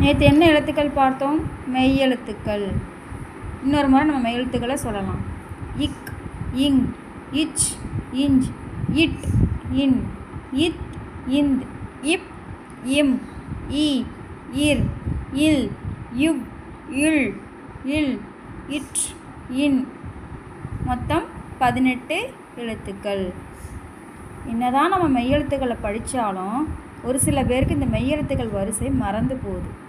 நேற்று என்ன எழுத்துக்கள் பார்த்தோம்? மெய்யெழுத்துக்கள் இன்னொரு முறை நம்ம மெய்யெழுத்துக்களை சொல்லலாம். இக் இங் இச் இஞ்ச் இட் இன் இத் இந்த் இப் இம் இ இர் இல் இவ் இல் இல் இட் இன். மொத்தம் பதினெட்டு எழுத்துக்கள். என்னதான் நம்ம மெய்யெழுத்துக்களை படித்தாலும் ஒரு சில பேருக்கு இந்த மெய்யெழுத்துக்கள் வரிசை மறந்து போகுது.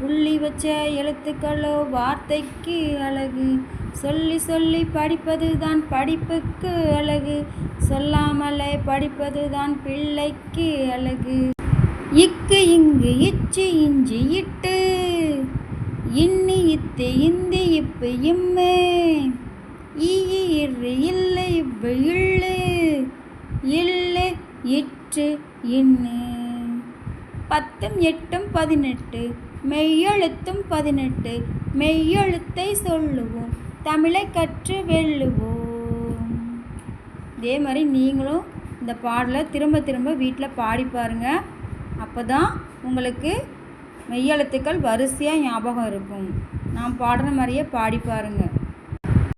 புள்ளி வச்ச எழுத்துக்களோ வார்த்தைக்கு அழகு. சொல்லி சொல்லி படிப்பது தான் படிப்புக்கு அழகு. சொல்லாமலே படிப்பது தான் பிள்ளைக்கு அழகு. இக்கு இங்கு இச்சு இஞ்சி இட்டு இன்னி இத்து இந்தி இப்பு இம்மே. ஈ இரு இல்லை இப்பு இல்லு இல்லை இற்று இன்னு. பத்தும் எட்டும் பதினெட்டு மெய்யெழுத்தும் பதினெட்டு. மெய்யெழுத்தை சொல்லுவோம். தமிழை கற்று வெல்லுவோம். இதே மாதிரி நீங்களும் இந்த பாடலை திரும்ப திரும்ப வீட்டில் பாடி பாருங்கள் அப்போ தான் உங்களுக்கு மெய்யெழுத்துக்கள் வரிசையாக ஞாபகம் இருக்கும். நான் பாடுற மாதிரியே பாடி பாருங்கள்